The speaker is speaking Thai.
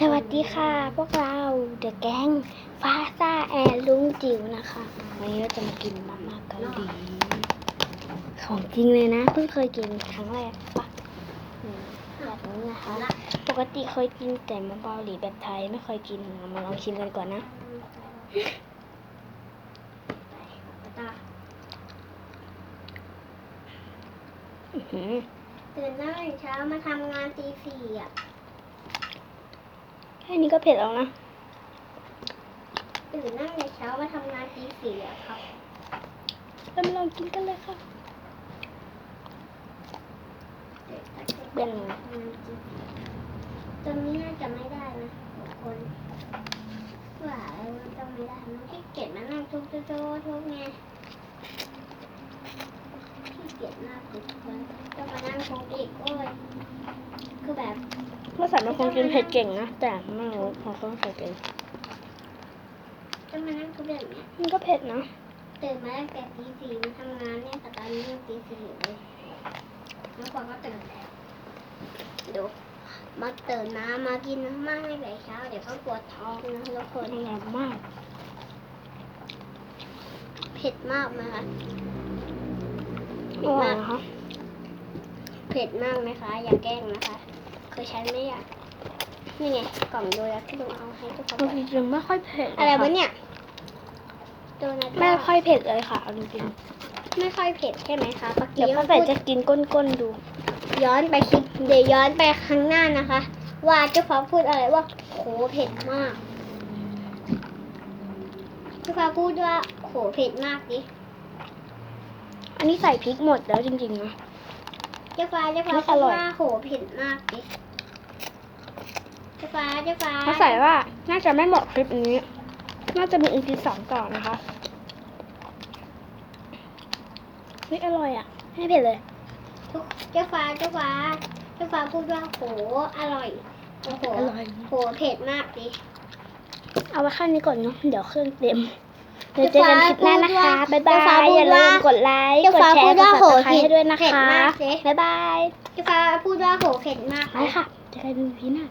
สวัสดีค่ะ พวกเราเดอะแก๊งฟ้าซ่าแอร์ลุงจิ๋วนะคะวันนี้เราจะมากินมาม่าเกาหลีของจริงเลยนะ เพิ่งเคยกินครั้งแรกปะอืมแบบนี้นะคะ ปกติเคยกินแต่มาเกาหลีแบบไทยไม่เคยกินเรามาลองชิมกันก่อนนะอื้อหือตื่นตั้งแต่เช้ามาทำงานตีสี่อะ แค่นี้ก็เผ็ดแล้วนะตื่นตั้งแต่เช้ามาทำงานตีสี่อะครับเรามาลองกินกันเลยค่ะเปลี่ยนตอนนี้น่าจะไม่ได้นะทุกคนว่ามันจะไม่ได้มันขี้เกียจมานั่งทุบทุบทุบทุบไงขี้เกียจมากทุกคนก็มานั่งทุบอีกโอ้ยคือแบบ เมื่อสัตว์มันคงกินเผ็ดเก่งนะ แต่ไม่รู้ของเขาเผ็ดเก่งจะมานั่งทุบแบบเนี้ยมันก็เผ็ดนะตื่นมาตั้งแต่ตีสี่มาทำงานเนี่ยแต่ตอนนี้ยังตีสี่อยู่เลยน้องควานก็ตื่นแล้วดูมาตื่นมามากินน้ำมากตั้งแต่เช้า เดี๋ยวก็ปวดท้องนะทุกคนอร่อยมาก เผ็ดมากไหมคะอร่อยนะคะเผ็ดมากไหมคะ อย่าแกล้งนะคะ คือฉันไม่อยาก นี่ไงกล่องโดนัทที่ลุงเอาให้ทุกคนจริงๆไม่ค่อยเผ็ดอะไรควะเนี่ยโดนัทไม่ค่อยเผ็ดเลยค่ะเอาจริงไม่ค่อยเผ็ดใช่ไหมคะเมื่อๆกี้เดี๋ยวก็ป้าใส่พูดจะกินก้นๆดู ย้อนไปคลิปเดี๋ยวย้อนไปข้างหน้านะคะ ว่าเจ้าฟ้าพูดอะไรว่าโหเผ็ดมากเจ้าฟ้าพูดว่าโหเผ็ดมากดิอันนี้ใส่พริกหมดแล้วจริงๆนะ เจ้าฟ้าเจ้าฟ้าไม่อพูดร่อย ว่าโหเผ็ดมากดิเจ้าฟ้าเจ้าฟ้าเขาใส่ว่าน่าจะไม่เหมาะคลิปนี้ น่าจะมีอีพีสองต่อนะคะเฮ้ยอร่อยอะให้เผ็ดเลย ทุกเจ้าฟ้าเจ้าฟ้าเจ้าฟ้าพูดว่าโหอร่อยโอ้โหอร่อย โหเผ็ดมากดิ เอาไว้แค่นี้ก่อนเนาะเดี๋ยวเครื่องเต็ม เดี๋ยวเจอกันคลิปหน้านะคะ บ๊ายบาเจ้าฟ้ายพูอย่าดลืว่ามกดไลค์เจ้ากดฟ้าแชพูร์ดกดว่าซับโหสไครต์ให้ด้วยนะเผ็ดคะมากสิบ๊ายบายเจ้าฟ้าพูดว่าโหเผ็ดมากไปค่ะ เจอกันในพีหน้า